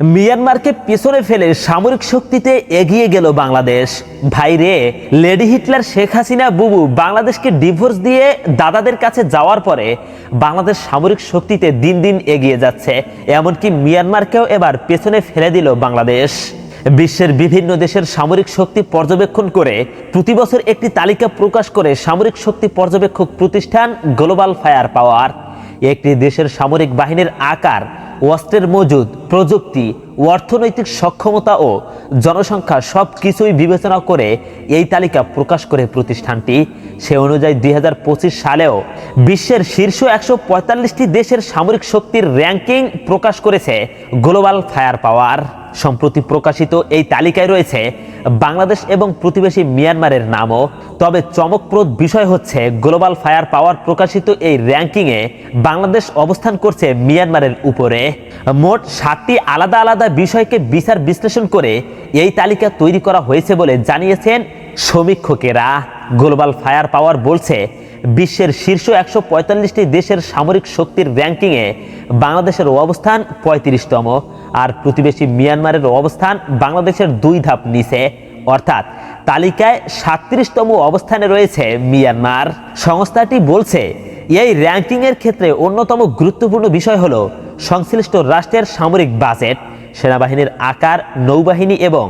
মিয়ানমারকে পেছনে ফেলে সামরিক শক্তিতে এগিয়ে গেল বাংলাদেশ। ভাইরে লেডি হিটলার শেখ হাসিনা বুবু বাংলাদেশকে ডিভোর্স দিয়ে দাদাদের কাছে যাওয়ার পরে বাংলাদেশ সামরিক শক্তিতে দিন দিন এগিয়ে যাচ্ছে। এমনকি মিয়ানমারকেও এবার পেছনে ফেলে দিল বাংলাদেশ। বিশ্বের বিভিন্ন দেশের সামরিক শক্তি পর্যবেক্ষণ করে প্রতি বছর একটি তালিকা প্রকাশ করে সামরিক শক্তি পর্যবেক্ষক প্রতিষ্ঠান গ্লোবাল ফায়ার পাওয়ার। একটি দেশের সামরিক বাহিনীর আকার অস্ত্রের মজুদ, প্রযুক্তি, অর্থনৈতিক সক্ষমতা ও জনসংখ্যা সব কিছুই বিবেচনা করে এই তালিকা প্রকাশ করে প্রতিষ্ঠানটি। সে অনুযায়ী দুই হাজার পঁচিশ সালেও বিশ্বের শীর্ষ একশো দেশের সামরিক শক্তির র্যাঙ্কিং প্রকাশ করেছে গ্লোবাল ফায়ার পাওয়ার। সম্প্রতি প্রকাশিত এই তালিকায় রয়েছে বাংলাদেশ এবং প্রতিবেশী মিয়ানমারের নামও। তবে চমকপ্রদ বিষয় হচ্ছে গ্লোবাল ফায়ার পাওয়ার প্রকাশিত এই র্যাঙ্কিংয়ে বাংলাদেশ অবস্থান করছে মিয়ানমারের উপরে। মোট সাতটি আলাদা আলাদা বিষয়কে বিচার বিশ্লেষণ করে এই তালিকা তৈরি করা হয়েছে বলে জানিয়েছেন সমীক্ষকেরা। গ্লোবাল ফায়ার পাওয়ার বলছে বিশ্বের শীর্ষ একশো পঁয়তাল্লিশটি দেশের সামরিক শক্তির র্যাঙ্কিংয়ে বাংলাদেশের অবস্থান পঁয়ত্রিশতম। আর প্রতিবেশী মিয়ানমারের অবস্থান বাংলাদেশের দুই ধাপ নিচে। অর্থাৎ তালিকায় সাতত্রিশতম অবস্থানে রয়েছে মিয়ানমার। সংস্থাটি বলছে, এই র্যাঙ্কিংয়ের ক্ষেত্রে অন্যতম গুরুত্বপূর্ণ বিষয় হল সংশ্লিষ্ট রাষ্ট্রের সামরিক বাজেট। সেনাবাহিনীর আকার, নৌবাহিনী এবং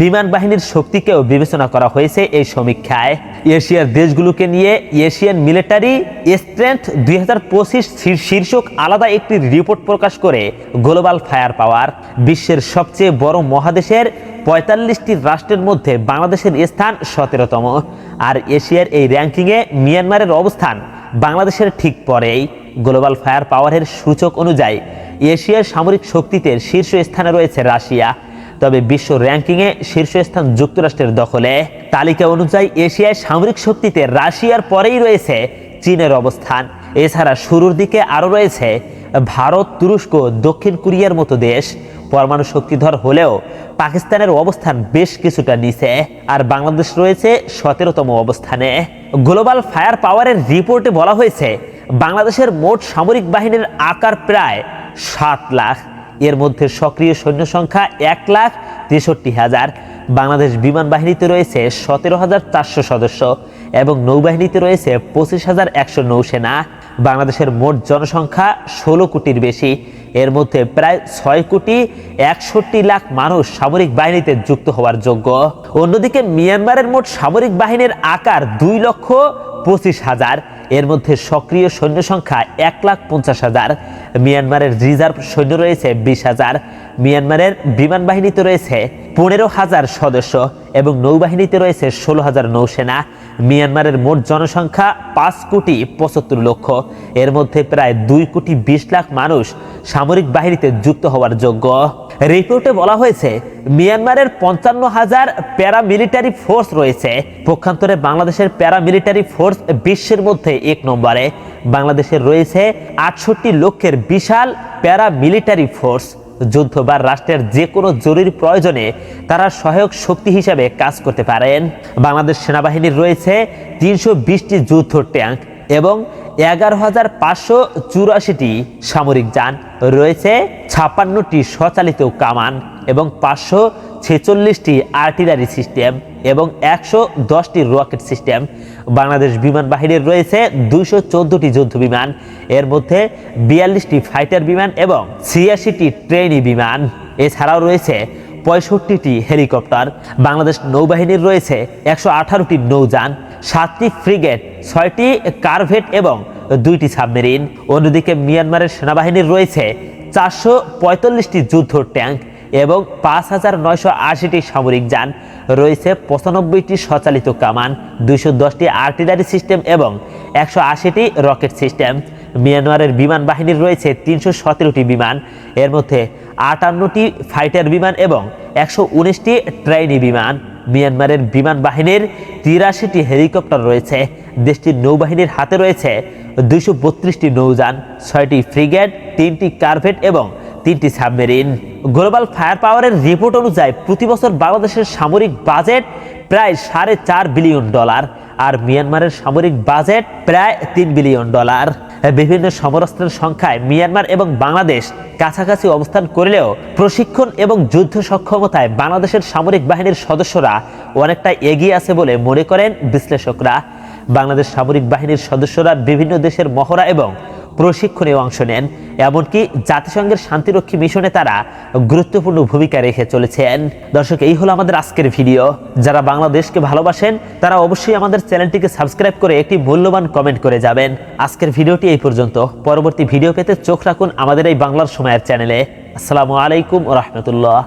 বিমান বাহিনীর শক্তিকেও বিবেচনা করা হয়েছে এই সমীক্ষায়। এশিয়ার দেশগুলোকে নিয়ে এশিয়ান মিলিটারি স্ট্রেংথ দুই হাজার পঁচিশ শীর্ষক আলাদা একটি রিপোর্ট প্রকাশ করে গ্লোবাল ফায়ার পাওয়ার। বিশ্বের সবচেয়ে বড় মহাদেশের পঁয়তাল্লিশটি রাষ্ট্রের মধ্যে বাংলাদেশের স্থান সতেরোতম। আর এশিয়ার এই র্যাঙ্কিংয়ে মিয়ানমারের অবস্থান বাংলাদেশের ঠিক পরেই। গ্লোবাল ফায়ার পাওয়ারের সূচক অনুযায়ী এশিয়ার সামরিক শক্তিতে শীর্ষ স্থানে রয়েছে রাশিয়া। তবে বিশ্ব র্যাঙ্কিংয়ে শীর্ষস্থান যুক্তরাষ্ট্রের দখলে। তালিকা অনুযায়ী এশিয়ায় সামরিক শক্তিতে রাশিয়ার পরেই রয়েছে চীনের অবস্থান। এছাড়া শুরুর দিকে আরও রয়েছে ভারত, তুরস্ক, দক্ষিণ কোরিয়ার মতো দেশ। পরমাণু শক্তিধর হলেও পাকিস্তানের অবস্থান বেশ কিছুটা নিচে। আর বাংলাদেশ রয়েছে সতেরোতম অবস্থানে। গ্লোবাল ফায়ার পাওয়ারের রিপোর্টে বলা হয়েছে, বাংলাদেশের মোট সামরিক বাহিনীর আকার প্রায় সাত লাখ। এর মধ্যে সক্রিয় সৈন্য সংখ্যা এক লাখ তেষট্টি হাজার। বাংলাদেশ বিমান বাহিনীতে রয়েছে সতেরো হাজার চারশো সদস্য এবং নৌবাহিনীতে রয়েছে পঁচিশ হাজার একশো নৌসেনা। বাংলাদেশের মোট জনসংখ্যা ষোলো কোটির বেশি। এর মধ্যে প্রায় ছয় কোটি একষট্টি লাখ মানুষ সামরিক বাহিনীতে যুক্ত হওয়ার যোগ্য। অন্যদিকে মিয়ানমারের মোট সামরিক বাহিনীর আকার দুই লক্ষ পঁচিশ হাজার। এর মধ্যে সক্রিয় সৈন্য সংখ্যা এক লাখ পঞ্চাশ হাজার। মিয়ানমারের রিজার্ভ সৈন্য রয়েছে বিশ হাজার। মিয়ানমারের বিমান বাহিনীতে রয়েছে পনেরো হাজার সদস্য এবং নৌবাহিনীতে রয়েছে ষোলো হাজার নৌসেনা। মিয়ানমারের মোট জনসংখ্যা পাঁচ কোটি পঁচাত্তর লক্ষ। এর মধ্যে প্রায় দুই কোটি বিশ লাখ মানুষ সামরিক বাহিনীতে যুক্ত হওয়ার যোগ্য। রিপোর্টে বলা হয়েছে, মিয়ানমারের পঞ্চান্ন হাজার প্যারামিলিটারি ফোর্স রয়েছে। পক্ষান্তরে বাংলাদেশের প্যারামিলিটারি ফোর্স বিশ্বের মধ্যে এক নম্বরে। বাংলাদেশের রয়েছে আটষট্টি লক্ষের বিশাল প্যারামিলিটারি ফোর্স। যুদ্ধ বা রাষ্ট্রের যে কোনো জরুরি প্রয়োজনে তারা সহায়ক শক্তি হিসাবে কাজ করতে পারেন। বাংলাদেশ সেনাবাহিনীর রয়েছে তিনশো বিশটি যুদ্ধ ট্যাঙ্ক এবং এগারো হাজার পাঁচশো চুরাশিটি সামরিক যান রয়েছে, ছাপ্পান্নটি স্বচালিত কামান এবং পাঁচশো ছেচল্লিশটি আর্টিলারি সিস্টেম এবং একশো দশটি রকেট সিস্টেম। বাংলাদেশ বিমান বাহিনীর রয়েছে দুইশো চোদ্দোটি যুদ্ধ বিমান, এর মধ্যে বিয়াল্লিশটি ফাইটার বিমান এবং ছিয়াশিটি ট্রেনি বিমান। এছাড়াও রয়েছে পঁয়ষট্টিটি হেলিকপ্টার। বাংলাদেশ নৌবাহিনীর রয়েছে একশো আঠারোটি নৌযান, সাতটি ফ্রিগেট ছয়টি কারভেট এবং দুইটি সাবমেরিন। অন্যদিকে মিয়ানমারের সেনাবাহিনীর রয়েছে চারশো পঁয়তাল্লিশটি যুদ্ধ ট্যাঙ্ক এবং পাঁচ হাজার নয়শো আশিটি সামরিক যান। রয়েছে পঁচানব্বইটি স্বচালিত কামান, দুইশো দশটি আর্টিলারি সিস্টেম এবং একশো আশিটি রকেট সিস্টেম। মিয়ানমারের বিমান বাহিনীর রয়েছে তিনশো সতেরোটি বিমান, এর মধ্যে আটান্নটি ফাইটার বিমান এবং একশো উনিশটি ট্রেনি বিমান। মিয়ানমারের বিমান বাহিনীর তিরাশিটি হেলিকপ্টার রয়েছে। দেশটির নৌবাহিনীর হাতে রয়েছে দুইশো বত্রিশটি নৌযান, ছয়টি ফ্রিগেট, তিনটি কারভেট এবং তিনটি সাবমেরিন। গ্লোবাল ফায়ার পাওয়ারের রিপোর্ট অনুযায়ী প্রতি বছর বাংলাদেশের সামরিক বাজেট প্রায় সাড়ে চার বিলিয়ন ডলার, আর মিয়ানমারের সামরিক বাজেট প্রায় তিন বিলিয়ন ডলার। বিভিন্ন সমরাস্ত্রের সংখ্যায় মিয়ানমার এবং বাংলাদেশ কাছাকাছি অবস্থান করলেও প্রশিক্ষণ এবং যুদ্ধ সক্ষমতায় বাংলাদেশের সামরিক বাহিনীর সদস্যরা অনেকটা এগিয়ে আছে বলে মনে করেন বিশ্লেষকরা। বাংলাদেশ সামরিক বাহিনীর সদস্যরা বিভিন্ন দেশের মহড়া এবং প্রশিক্ষণে অংশ নেন, এমনকি জাতিসংঘের শান্তিরক্ষী মিশনে তারা গুরুত্বপূর্ণ ভূমিকা রেখে চলেছেন। দর্শক, এই হলো আমাদের আজকের ভিডিও। যারা বাংলাদেশকে ভালোবাসেন, তারা অবশ্যই আমাদের চ্যানেলটিকে সাবস্ক্রাইব করে একটি মূল্যবান কমেন্ট করে যাবেন। আজকের ভিডিওটি এই পর্যন্ত। পরবর্তী ভিডিও পেতে চোখ রাখুন আমাদের এই বাংলার সময়ের চ্যানেলে। আসসালামু আলাইকুম রহমতুল্লাহ।